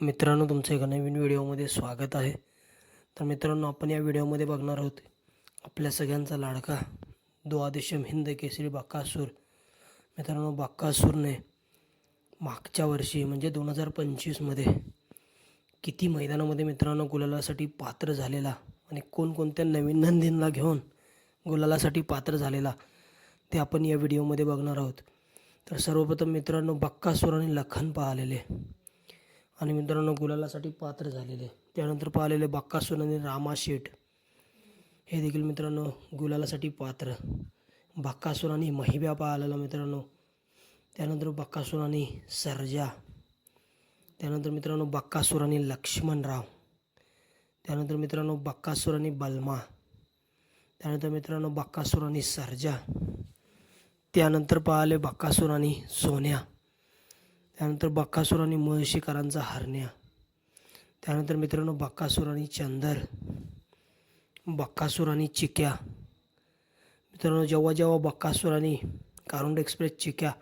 मित्रांनो तुमचं एका नवीन व्हिडिओमध्ये स्वागत आहे. तर मित्रांनो आपण या व्हिडिओमध्ये बघणार आहोत आपल्या सगळ्यांचा लाडका द्वादशम हिंद केसरी बक्कासूर मित्रांनो बाक्कासूरने मागच्या वर्षी म्हणजे दोन हजार पंचवीसमध्ये किती मैदानामध्ये मित्रांनो गुलालासाठी पात्र झालेला आणि कोणकोणत्या नवीन नंदींना घेऊन गुलालासाठी पात्र झालेला ते आपण या व्हिडिओमध्ये बघणार आहोत. तर सर्वप्रथम मित्रांनो बक्कासूर आणि लखन पाहिलेले. आणि मित्रांनो गुलालासाठी पात्र झालेले. त्यानंतर पाहिलेले बक्कासूर आणि रामा शेठ. हे देखील मित्रांनो गुलालासाठी पात्र. बक्कासूर आणि महिब्या पाहिलेला मित्रांनो. त्यानंतर बक्कासूर आणि सर्जा. त्यानंतर मित्रांनो बक्कासूर आणि लक्ष्मणराव. त्यानंतर मित्रांनो बक्कासूर आणि बलमा. त्यानंतर मित्रांनो बक्कासूर आणि सर्जा. त्यानंतर पाहिले बक्कासूर आणि सोन्या. त्यानंतर बक्कासूर आणि मुळशीकरांचा हरण्या. त्यानंतर मित्रांनो बक्कासूर आणि चंदर बक्कासूर आणि चिक्या. मित्रांनो जेव्हा जेव्हा बक्कासूर आणि कारुंड एक्सप्रेस चिक्या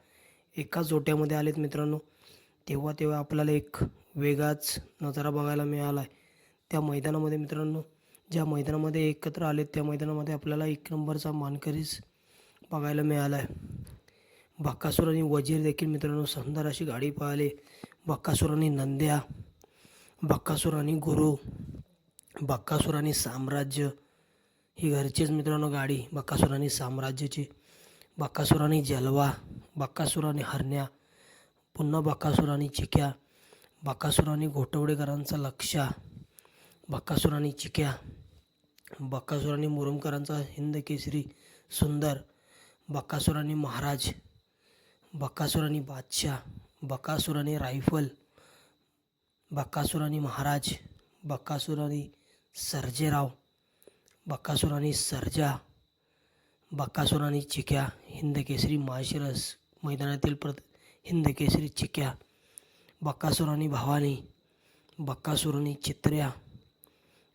एकाच जोट्यामध्ये आलेत मित्रांनो तेव्हा तेव्हा आपल्याला एक वेगळाच नजारा बघायला मिळाला आहे त्या मैदानामध्ये मित्रांनो ज्या मैदानामध्ये एकत्र आलेत त्या मैदानामध्ये आपल्याला एक नंबरचा मानकरीच बघायला मिळाला आहे बक्कासूर आणि वजीर देखील मित्रांनो सुंदर अशी गाडी पाहिली बक्कासूर आणि नंद्या बक्कासूर आणि गुरु बक्कासूर आणि साम्राज्य. ही घरचीच मित्रांनो गाडी बक्कासूर आणि साम्राज्याची. बक्कासूर आणि जलवा बक्कासूर आणि हरण्या पुन्हा बक्कासूर आणि चिक्या बक्कासूर आणि घोटवडेकरांचा लक्षा बक्कासूर आणि चिक्या बक्कासूर आणि मुरुमकरांचा हिंद केसरी सुंदर बक्कासूर आणि महाराज. बक्कासूर आणि बादशाह बक्कासूर आणि रायफल बक्कासूर आणि महाराज बक्कासूर आणि सर्जेराव बक्कासूर आणि सर्जा बक्कासूर आणि चिक्या हिंदकेसरी माशिरस मैदानातील प्रत हिंदकेसरी चिक्या बक्कासूर आणि भवानी बक्कासूर आणि चित्र्या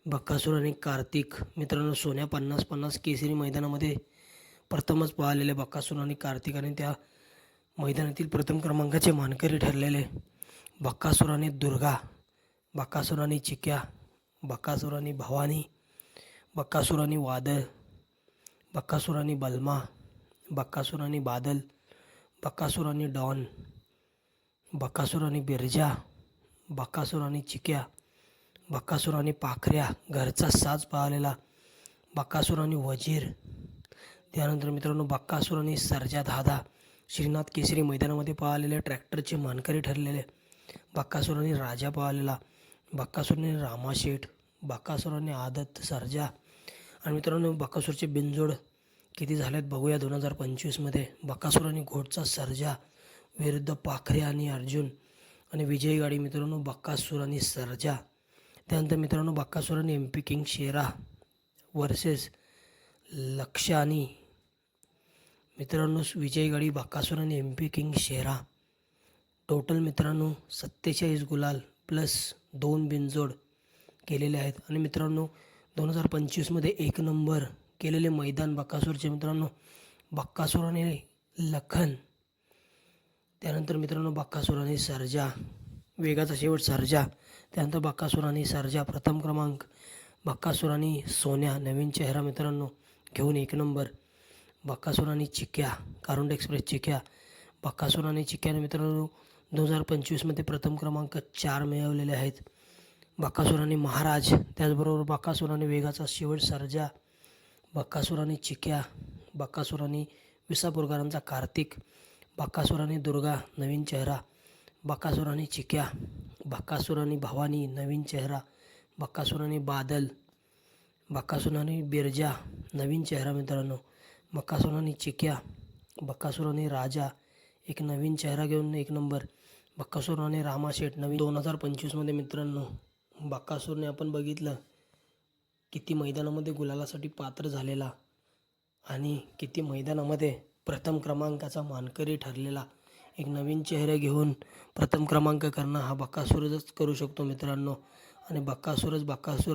बक्कासूर आणि कार्तिक मित्रांनो सोन्या पन्नास पन्नास केसरी मैदानामध्ये प्रथमच पाहिलेले बक्कासूर आणि कार्तिक आणि त्या मैदानातील प्रथम क्रमांकाचे मानकरी ठरलेले बक्कासुराने दुर्गा बक्कासुराने चिक्या बक्कासुराने भवानी बक्कासुराने वादळ बक्कासुराने बलमा बक्कासूर बादल बक्कासुराने डॉन बक्कासुराने बिरजा बक्कासुराने चिक्या बक्कासुराने पाखऱ्या घरचा साज पाहिलेला बक्कासुराने वजीर. त्यानंतर मित्रांनो बक्कासुराने सरजा धादा श्रीनाथ केसरी मैदानामध्ये पाहिलेले ट्रॅक्टरचे मानकरी ठरलेले. बक्कासुरांनी राजा पाहिलेला बक्कासूर रामाशेठ बक्कासूर आदत सरजा. आणि मित्रांनो बक्कासूरचे बिनजोड किती झालेत बघूया दोन हजार पंचवीसमध्ये. बक्कासुरांनी आणि घोटचा सर्जा विरुद्ध पाखरे आणि अर्जुन. आणि विजयी गाडी मित्रांनो बक्कासूर आणि सर्जा. त्यानंतर मित्रांनो बक्कासूर आणि M P king Shera versus लक्ष आणि मित्रांनो विजय गाडी बक्कासूर आणि M P king Shera. Total मित्रांनो सत्तेचाळीस गुलाल प्लस दोन बिनजोड केलेले आहेत. आणि मित्रांनो दोन हजार पंचवीसमध्ये एक नंबर केलेले मैदान बक्कासूरचे मित्रांनो बक्कासूर आणि लखन. त्यानंतर मित्रांनो बक्कासूर आणि सर्जा. वेगाचा शेवट सर्जा. त्यानंतर बक्कासूर आणि सर्जा प्रथम क्रमांक. बक्कासूर आणि सोन्या नवीन चेहरा मित्रांनो घेऊन एक नंबर. बक्कासूर आणि चिक्या कारुंड एक्सप्रेस चिक्या. बक्कासूर आणि चिक्याने मित्रांनो दोन हजार पंचवीसमध्ये प्रथम क्रमांक चार मिळवलेले आहेत. बक्कासूर आणि महाराज त्याचबरोबर बक्कासूर आणि वेगाचा शेवट सर्जा. बक्कासूर आणि चिक्या बक्कासूर आणि विसापूरकरांचा कार्तिक. बक्कासूर आणि दुर्गा नवीन चेहरा. बक्कासूर आणि चिक्या बक्कासूर आणि भवानी नवीन चेहरा. बक्कासूर आणि बादल. बक्कासूर आणि बिरजा नवीन चेहरा मित्रांनो. बक्कासूर आणि चिक्या बक्कासूर आणि राजा एक नवीन चेहरा घेऊन एक नंबर. बक्कासूर आणि रामाशेठ नवीन दोन हजार पंचवीसमध्ये मित्रांनो बक्कासूरने आपण बघितलं किती मैदानामध्ये गुलालासाठी पात्र झालेला आणि किती मैदानामध्ये प्रथम क्रमांकाचा मानकरी ठरलेला. एक नवीन चेहरा घेऊन प्रथम क्रमांक करणं हा बक्कासूरच करू शकतो मित्रांनो. आणि बक्कासूरच बक्कासूर